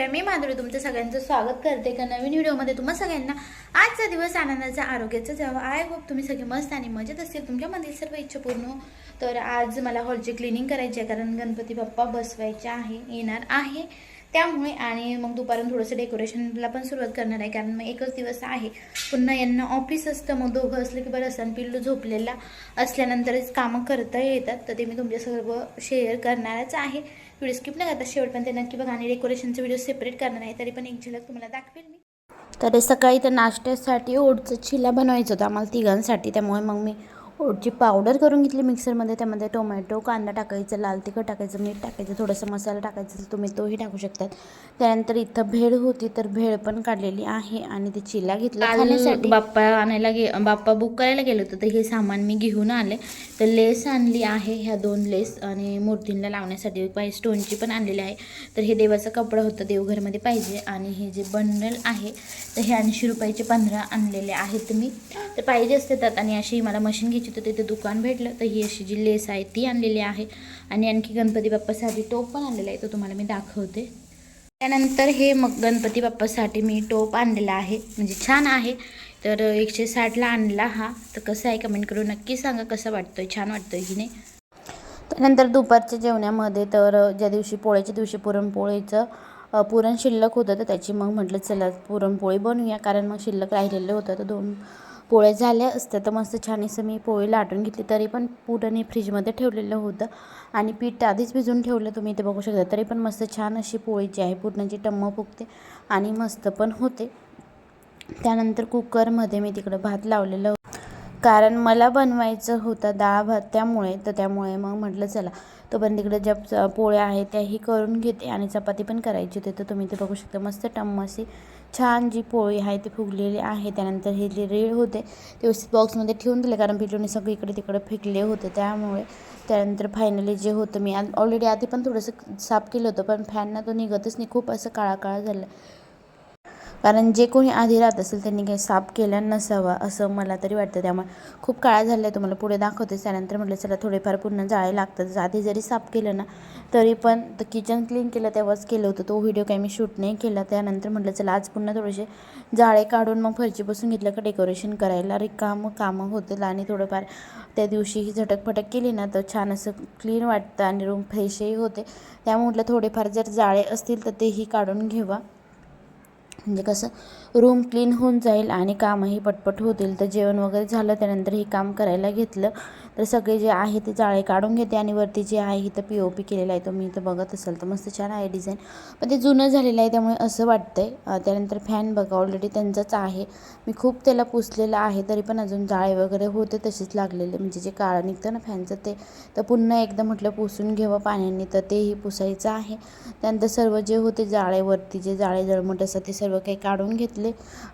सगळ्या मी माधुरी तुमचं सगळ्यांचं स्वागत करते. का नवीन व्हिडिओमध्ये तुम्हा सगळ्यांना आजचा दिवस आनंदाचा आरोग्याचा जावा. आय होप तुम्ही सगळे मस्त आणि मजेत असतील. तुमच्यामधील सर्व इच्छा पूर्ण हो. तर आज मला हॉलची क्लिनिंग करायची आहे कारण गणपती बाप्पा बसवायचे आहे येणार आहे. त्यामुळे आणि मग दुपारून थोडंसं डेकोरेशनला पण सुरुवात करणार आहे कारण मग एकच दिवस आहे. पुन्हा यांना ऑफिस असतं. मग दोघं असलं की बरं असं पिल्लू झोपलेला असल्यानंतरच कामं करता येतात. तर ते मी तुमच्या सर्व शेअर करणारच आहे. व्हिडिओ स्किप न करता शेवटपर्यंत नक्की बघा आणि डेकोरेशनचे व्हिडिओ सेपरेट करणार आहे तरी पण एक झलक तुम्हाला दाखवेल मी. तर सकाळी तर नाश्त्यासाठी ओटचं चिला बनवायचं होतं आम्हाला तिघांसाठी त्यामुळे मग मी ओटची पावडर करून घेतली मिक्सरमध्ये त्यामध्ये टोमॅटो कांदा टाकायचं लाल तिखट टाकायचं मीठ टाकायचं थोडंसं मसाला टाकायचं तुम्ही तोही टाकू शकतात. त्यानंतर इथं भेळ होती तर भेळ पण काढलेली आहे आणि ते चिला घेतला खाण्यासाठी. बाप्पा आणायला गे बाप्पा बुक करायला गेलो होतं तर हे सामान मी घेऊन आले. तर लेस आणली आहे ह्या दोन लेस आणि मूर्तींना लावण्यासाठी पाहिजे स्टोनची पण आणलेली आहे. तर हे देवाचं कपडं होतं देवघरमध्ये पाहिजे आणि हे जे बंडल आहे तर हे ऐंशी रुपयाचे पंधरा आणलेले आहेत मी. तर पाहिजे असते त्यात आणि अशी मला मशीन घ्यायची होती तिथे दुकान भेटलं. तर ही अशी जी लेस आहे ती आणलेली आहे. आणि आणखी गणपती बाप्पासाठी टोप पण आणलेला आहे. तो तुम्हाला मी दाखवते. त्यानंतर हे मग गणपती बाप्पासाठी मी टोप आणलेला आहे. म्हणजे छान आहे. तर एकशे साठला आणला हा. तर कसं आहे कमेंट करून नक्की सांगा कसं वाटतोय छान वाटतोय की नाही? त्यानंतर दुपारच्या जेवणामध्ये तर ज्या दिवशी पोळ्याच्या दिवशी पुरणपोळीचं पुरण शिल्लक होतं तर त्याची मग म्हटलं चला पुरणपोळी बनवूया. कारण मग शिल्लक राहिलेलं होतं. तर दोन पोळ्या झाल्या असत्या तर मस्त छान असं मी पोळी लाटून घेतली. तरी पण पुरण फ्रीजमध्ये ठेवलेलं होतं. आणि पीठ आधीच भिजून ठेवलं तुम्ही इथे बघू शकता. तरी पण मस्त छान अशी पोळी जी आहे. पुरणाची टम्म फुगते आणि मस्त पण होते. त्यानंतर कुकरमध्ये मी तिकडं भात लावलेलं होतं. कारण मला बनवायचं होतं डाळ भात त्यामुळे तर त्यामुळे मग म्हटलं चला. तो पण तिकडे ज्या पोळ्या आहेत त्याही करून घेते आणि चपाती पण करायची होती. तर तुम्ही ते बघू शकता. मस्त टम्म अशी छान जी पोळी आहे ती फुगलेली आहे. त्यानंतर हे जे रेळ होते ते व्यवस्थित बॉक्समध्ये ठेवून दिले. कारण पिलूने सगळं इकडे तिकडे फेकले होते. त्यामुळे त्यानंतर फायनली जे होतं मी ऑलरेडी आधी पण थोडंसं साफ केलं होतं. पण फॅनना तो निघतच नाही. खूप असं काळा काळा झालं. कारण जे कोणी आधी राहत असेल त्यांनी काही साफ केला नसावा असं मला तरी वाटतं. त्यामुळे खूप काळा झाला आहे तुम्हाला पुढे दाखवते. त्यानंतर म्हटलं चला थोडेफार पुन्हा जाळे लागतात. आधी जरी साफ केलं ना तरी पण तर किचन क्लीन केलं तेव्हाच केलं होतं. तो व्हिडिओ काही मी शूट नाही केला. त्यानंतर म्हटलं चला आज पुन्हा थोडेसे जाळे काढून मग फरची बसून घेतलं का डेकोरेशन करायला. रिकामं कामं होतील आणि थोडंफार त्या दिवशी ही केली ना तर छान असं क्लीन वाटतं आणि रूम फ्रेशही होते. त्यामुळे म्हटलं थोडेफार जर जाळे असतील तर तेही काढून घेवा. म्हणजे कसं रूम क्लीन होऊन जाईल आणि कामही पटपट होतील. तर जेवण वगैरे झालं त्यानंतर हे काम करायला घेतलं. तर सगळे जे आहे ते जाळे काढून घेते आणि वरती जे आहे इथं पी ओ पी केलेलं आहे तो मी इथं बघत असेल. तर मस्त छान आहे डिझाईन पण ते जुनं झालेलं आहे त्यामुळे असं वाटतंय. आहे त्यानंतर फॅन बघा ऑलरेडी त्यांचाच आहे. मी खूप त्याला पुसलेलं आहे तरी पण अजून जाळे वगैरे होते तसेच लागलेले. म्हणजे जे काळं निघतं ना फॅनचं ते. तर पुन्हा एकदा म्हटलं पुसून घ्यावं पाण्याने तर तेही पुसायचं आहे. त्यानंतर सर्व जे होते जाळेवरती जे जाळे जळमट असतात ते सर्व काही काढून घेतलं.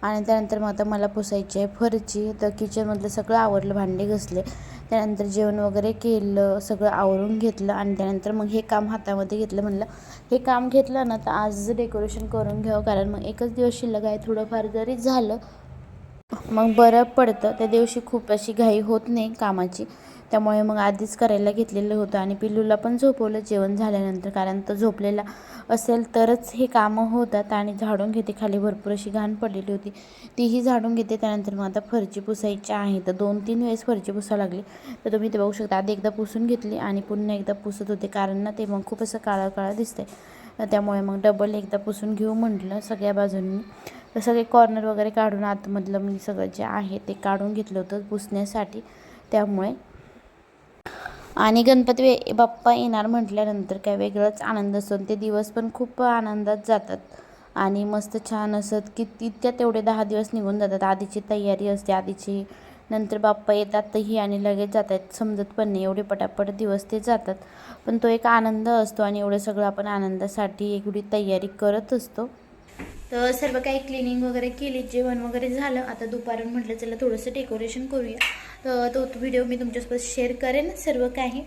आणि त्यानंतर मग आता मला पुसायची आहे फरची. तर किचनमधलं सगळं आवरलं भांडे घसले. त्यानंतर जेवण वगैरे केलं सगळं आवरून घेतलं. आणि त्यानंतर मग हे काम हातामध्ये घेतलं. म्हणलं हे काम घेतलं ना तर आज डेकोरेशन करून घ्यावं. कारण मग एकच दिवस शिल्लक आहे. थोडंफार जरी झालं मग बरं पडतं. त्या दिवशी खूप अशी घाई होत नाही कामाची. त्यामुळे मग आधीच करायला घेतलेलं होतं आणि पिल्लूला पण झोपवलं जेवण झाल्यानंतर कारण तो झोपलेला असेल तरच हे कामं होतात आणि झाडून घेते खाली भरपूर अशी घाण पडलेली होती. तीही झाडून घेते त्यानंतर मग आता फरची पुसायची आहे. तर दोन तीन वेळेस फरची पुसावं लागली. तर तुम्ही ते बघू शकता आधी एकदा पुसून घेतली आणि पुन्हा एकदा पुसत होते कारण ना ते मग खूप असं काळा काळा दिसतंय. त्यामुळे मग डबल एकदा पुसून घेऊ म्हटलं सगळ्या बाजूंनी. तर सगळे कॉर्नर वगैरे काढून आतमधलं मी सगळं जे आहे ते काढून घेतलं होतं पुसण्यासाठी. त्यामुळे आणि गणपती वे- बाप्पा येणार म्हटल्यानंतर काय वेगळाच आनंद असतो. ते दिवस पण खूप आनंदात जातात. आणि मस्त छान असत की तितक्या तेवढे दहा दिवस निघून जातात. आधीची तयारी असते. आधीची नंतर बाप्पा येतातही आणि लगेच जातात. समजत पण नाही. एवढे पटापट दिवस ते जातात. पण तो एक आनंद असतो आणि एवढं सगळं आपण आनंदासाठी एवढी तयारी करत असतो. तर सर्व काही क्लिनिंग वगैरे केली जेवण वगैरे झालं. आता दुपारून म्हटलं चला थोडंसं डेकोरेशन करूया. तर तो व्हिडिओ मी तुमच्यासोबत शेअर करेन सर्व काही.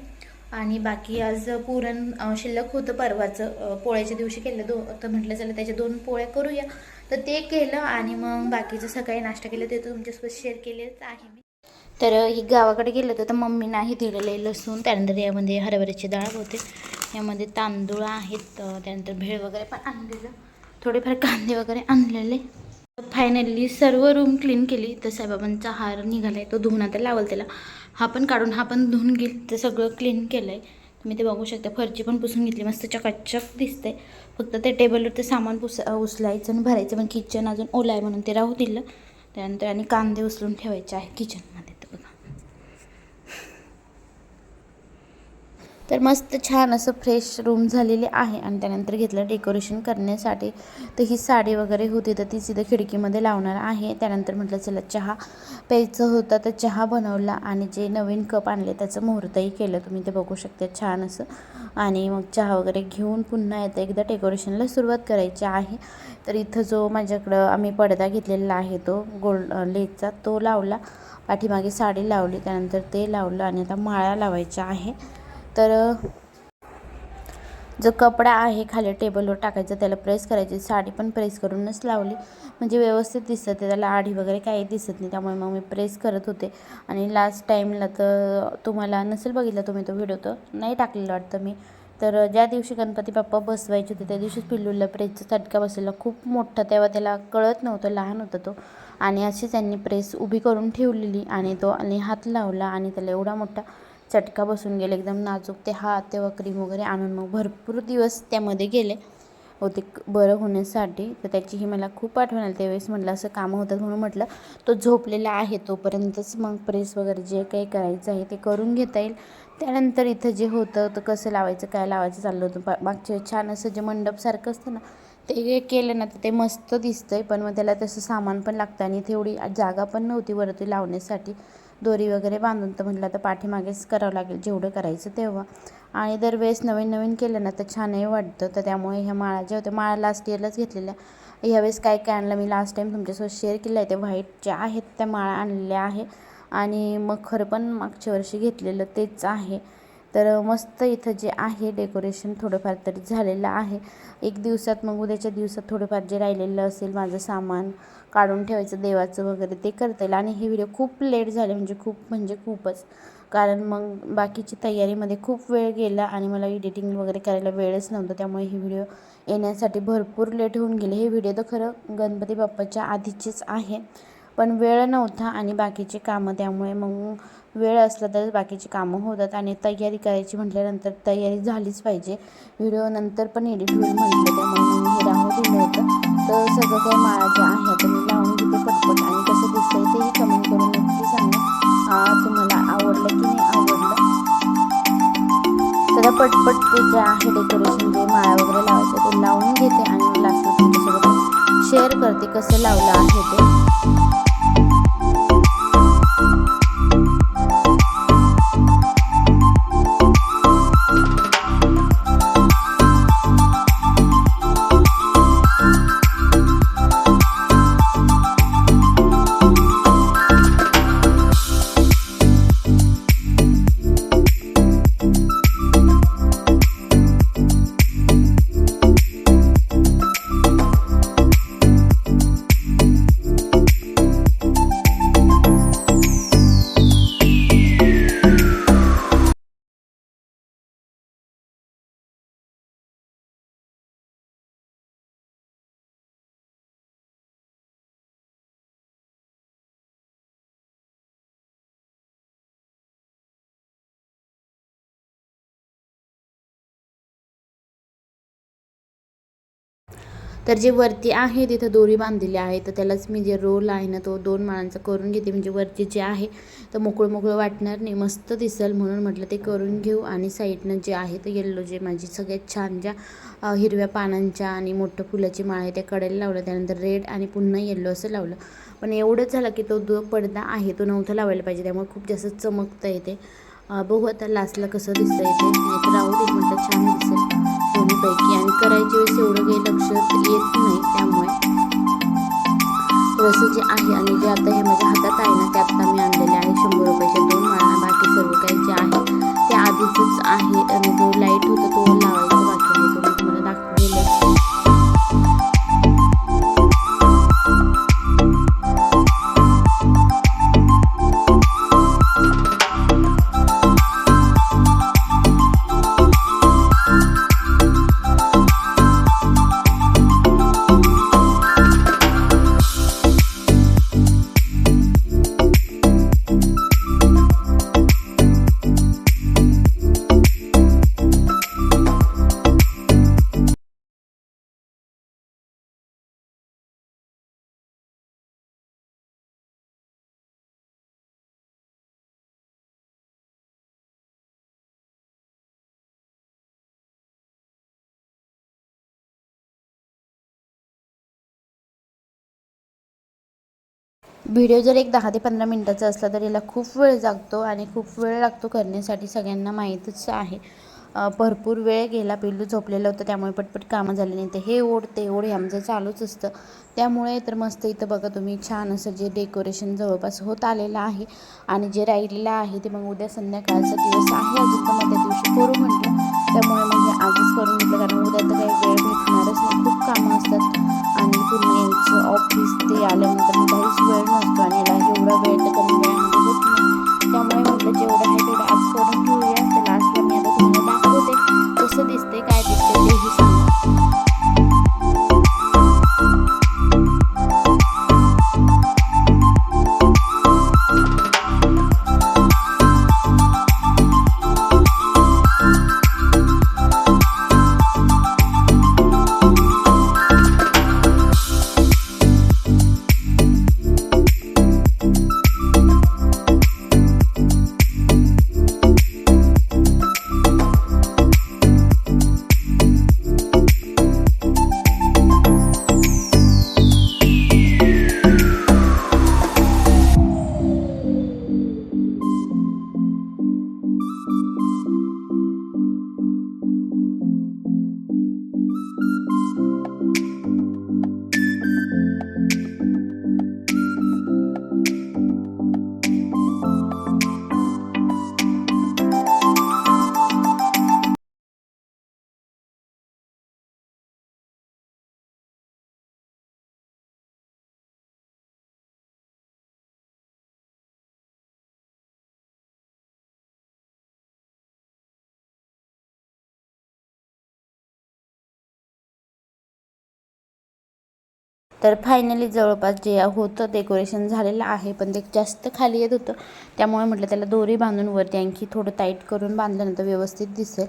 आणि बाकी आज पुरण शिल्लक होतं परवाचं. पोळ्याच्या दिवशी केलं दो तर म्हटलं चला त्याच्या दोन पोळ्या करूया. तर ते केलं आणि मग बाकीचं सकाळी नाश्ता केलं ते तर तुमच्यासोबत शेअर केलेच आहे मी. तर ही गावाकडे गेलं होतं तर मम्मी नाही दिलेलं लसूण. त्यानंतर यामध्ये हरभऱ्याची डाळ होते. यामध्ये तांदूळ आहेत. त्यानंतर भेळ वगैरे पण आणलेलं. थोडेफार कांदे वगैरे आणलेले. फायनली सर्व रूम क्लीन केली. तर साईबाबांचा हार निघाला आहे तो धुवून आता लावल त्याला. हा पण काढून हा पण धुवून घेईल. तर सगळं क्लीन केलं आहे तुम्ही ते बघू शकता. फरची पण पुसून घेतली. मस्त चकाचक दिसते फक्त ते टेबलवर ते सामान पुस उचलायचं आणि भरायचं. पण किचन अजून ओला आहे म्हणून ते राहू दिलं. त्यानंतर आणि कांदे उचलून ठेवायचे आहे किचनमध्ये तर मस्त छान असं फ्रेश रूम झालेले आहे. आणि त्यानंतर घेतलं डेकोरेशन करण्यासाठी. तर ही साडी वगैरे होती तर ती सिधं खिडकीमध्ये लावणार आहे. त्यानंतर म्हटलं चला चहा प्यायचं होता तर चहा बनवला आणि जे नवीन कप आणले त्याचं मुहूर्तही केलं. तुम्ही ते बघू शकता छान असं. आणि मग चहा वगैरे घेऊन पुन्हा येतं एकदा डेकोरेशनला सुरुवात करायची आहे. तर इथं जो माझ्याकडं आम्ही पडदा घेतलेला आहे तो गोल्ड लेचा तो लावला. पाठीमागे साडी लावली त्यानंतर ते लावलं आणि आता माळा लावायच्या आहे. तर जो कपडा आहे खाली टेबलवर टाकायचा त्याला प्रेस करायची. साडी पण प्रेस करूनच लावली. म्हणजे व्यवस्थित दिसत ते त्याला आढी वगैरे काही दिसत नाही. त्यामुळे मग मी प्रेस करत होते. आणि लास्ट टाईमला तर तुम्हाला नसेल बघितलं तुम्ही तो व्हिडिओ तर नाही टाकलेला वाटतं मी. तर ज्या दिवशी गणपती बाप्पा बसवायचे होते त्या दिवशीच पिल्लूला प्रेसचा चटका बसलेला खूप मोठा. तेव्हा त्याला कळत नव्हतं लहान होता तो. आणि अशी त्यांनी प्रेस उभी करून ठेवलेली आणि तो आणि हात लावला आणि त्याला एवढा मोठा चटका बसून गेले एकदम नाजूक ते हात तेव्हा क्रीम वगैरे आणून मग भरपूर दिवस त्यामध्ये गेले. होते बरं होण्यासाठी. तर त्याचीही मला खूप आठवण आली. त्यावेळेस म्हटलं असं कामं होतात म्हणून म्हटलं तो झोपलेला आहे तोपर्यंतच मग प्रेस वगैरे जे काही करायचं आहे ते करून घेता येईल. त्यानंतर इथं जे होतं तर कसं लावायचं काय लावायचं चाललं होतं. पा मागच्या छान असं जे मंडपसारखं असतं ना ते केलं ना तर ते मस्त दिसतं आहे पण मग त्याला तसं सामान पण लागतं आणि तेवढी जागा पण नव्हती वरती लावण्यासाठी. दोरी वगैरे बांधून तर म्हटलं तर पाठीमागेच करावं लागेल जेवढं करायचं तेव्हा. आणि दरवेळेस नवीन नवीन केलं ना तर छानही वाटतं. तर त्यामुळे ह्या माळा ज्या होत्या माळा लास्ट इयरलाच घेतलेल्या. ह्यावेळेस काय काय आणलं मी लास्ट टाईम तुमच्यासोबत शेअर केलं आहे ते व्हाईट ज्या आहेत त्या माळा आणलेल्या आहे. आणि मग खरं पण मागच्या वर्षी घेतलेलं तेच आहे. तर मस्त इथं जे आहे डेकोरेशन थोडंफार तरी झालेलं आहे. एक दिवसात मग उद्याच्या दिवसात थोडंफार जे राहिलेलं असेल माझं सामान काढून ठेवायचं देवाचं वगैरे ते करता येईल. आणि हे व्हिडिओ खूप लेट झाले म्हणजे खूप म्हणजे खूपच. कारण मग बाकीची तयारीमध्ये खूप वेळ गेला आणि मला एडिटिंग वगैरे करायला वेळच नव्हता. त्यामुळे हे व्हिडिओ येण्यासाठी भरपूर लेट होऊन गेले. हे व्हिडिओ तर खरं गणपती बाप्पाच्या आधीचेच आहे. पण वेळ नव्हता आणि बाकीचे कामं त्यामुळे मग वेळ असला तर बाकीची कामं होतात आणि तयारी करायची म्हटल्यानंतर तयारी झालीच पाहिजे. व्हिडिओ नंतर पण एडिट होईल म्हटलं त्यामुळे मी हे राहू दिलं होतं. तर सगळं काही माळा जे आहे. तर मी लावून घेते पटपट आणि कसं दिसतंय तेही कमेंट करून नक्की सांगा. तुम्हाला आवडलं की नाही आवडलं? तर पटपट ते जे आहे डेकोरेशन जे माळा वगैरे लावायचं ते लावून घेते आणि लास्ट तुमच्यासोबत शेअर करते कसं लावलं आहे ते. तर जे वरती आहे तिथं दोरी बांधलेली आहे. तर त्यालाच मी जे रोल आहे ना तो दोन माळांचा करून घेते. म्हणजे वरती जे आहे तर मोकळं मोकळं वाटणार नाही. मस्त दिसेल म्हणून म्हटलं ते करून घेऊ. आणि साईडनं जे आहे तर येल्लो जे माझी सगळ्यात छान ज्या हिरव्या पानांच्या आणि मोठं फुलाची माळ आहे त्या कडेला लावलं त्यानंतर रेड आणि पुन्हा येल्लो असं लावलं. पण एवढंच झालं की तो जो पडदा आहे तो नव्हता लावायला पाहिजे. त्यामुळे खूप जास्त चमकता येते बघू आता लास्टला कसं दिसतं येते नाही तर राहू दे म्हटलं छान दिसेल दोन्हीपैकी. आणि करायच्या वेळेस एवढं काही लक्षात येत नाही त्यामुळे. रस जे आहे आणि जे आता हे माझ्या हातात आहे ना ते आत्ता मी आणलेले आहे. शंभर रुपयाच्या दोन माळा बाकी सर्व काही जे आहे ते आधीचंच आहे. आणि जो लाइट होता तो लावायचा. व्हिडिओ जर एक दहा ते पंधरा मिनटाचा असला तर याला खूप वेळ लागतो आणि खूप वेळ लागतो करण्यासाठी सगळ्यांना माहीतच आहे. भरपूर वेळ गेला पिल्लू झोपलेलं होतं त्यामुळे पटपट कामं झाली नाही. तर हे ओढ ते ओढ हे आमचं चालूच असतं. त्यामुळे तर मस्त इथं बघा तुम्ही छान असं जे डेकोरेशन जवळपास होत आलेलं आहे आणि जे राहिलेलं आहे ते मग उद्या संध्याकाळचा दिवस आहे. अजून तर मग त्या दिवशी करू म्हटलं. त्यामुळे मग आजच करून घेतलं कारण उद्या तर काही वेळ भेटणारच नाही. खूप कामं असतात. आणि पूर्ण यांचं ऑफिस ते आल्यानंतर काहीच वेळ नसतो आणि याला एवढा वेळ तर कमी वेळामध्ये होत नाही. त्यामुळे म्हटलं जेवढं आहे तेवढं आज करून घेऊया. तर लास्टला मी आता तुम्हाला दाखवते. कसं दिसते काय दिसते तेही सांगा तर फायनली जवळपास जे होतं डेकोरेशन झालेलं आहे पण ते जास्त खाली येत होतं. त्यामुळे म्हटलं त्याला दोरी बांधून वरती आणखी थोडं टाईट करून बांधल्यानंतर व्यवस्थित दिसेल.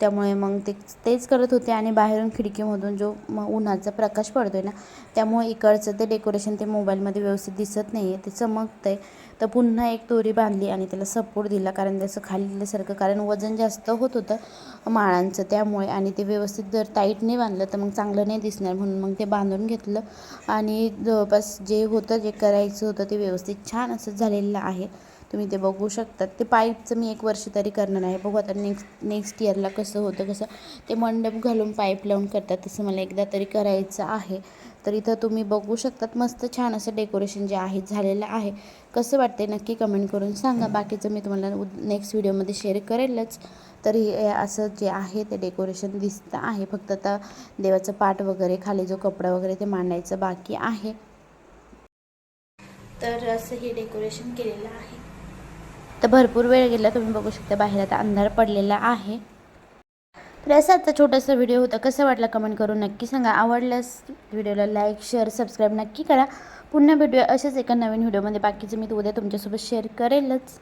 त्यामुळे मग ते तेच करत होते आणि बाहेरून खिडकीमधून जो मग उन्हाचा प्रकाश पडतो आहे ना त्यामुळे इकडचं ते डेकोरेशन ते मोबाईलमध्ये व्यवस्थित दिसत नाही आहे ते चमकतं आहे तर पुन्हा एक दोरी बांधली आणि त्याला सपोर्ट दिला. कारण त्याचं खाल्ल्यासारखं कारण वजन जास्त होत होतं माळांचं त्यामुळे. आणि ते व्यवस्थित जर टाईट नाही बांधलं तर मग चांगलं नाही दिसणार. म्हणून मग ते बांधून घेतलं. आणि जवळपास जे होतं जे करायचं होतं ते व्यवस्थित छान असं झालेलं आहे. तुम्ही ते बघू शकतात. ते पाईपचं मी एक वर्ष तरी करणार आहे. बघू आता नेक्स्ट नेक्स्ट इयरला कसं होतं कसं ते मंडप घालून पाईप लावून करतात तसं मला एकदा तरी करायचं आहे. तर इथं तुम्ही बघू शकतात मस्त छान असं डेकोरेशन जे आहे झालेलं आहे. कसं वाटते नक्की कमेंट करून सांगा. बाकीचं मी तुम्हाला नेक्स्ट व्हिडिओमध्ये शेअर करेलच. तर हे असं जे आहे ते डेकोरेशन दिसतं आहे. फक्त आता देवाचं पाट वगैरे खाली जो कपडा वगैरे ते मांडायचं बाकी आहे. तर असं हे डेकोरेशन केलेलं आहे. तर भरपूर वेळ गेला तुम्ही बघू शकता बाहेर आता अंधार पडलेला आहे. तर असा आजचा छोटासा व्हिडिओ होता. कसं वाटला कमेंट करून नक्की सांगा. आवडल्यास व्हिडिओला लाईक शेअर सबस्क्राईब नक्की करा. पुन्हा भेटूया असेच एका नवीन व्हिडिओमध्ये. बाकीचं मी उद्या तुमच्यासोबत शेअर करेलच.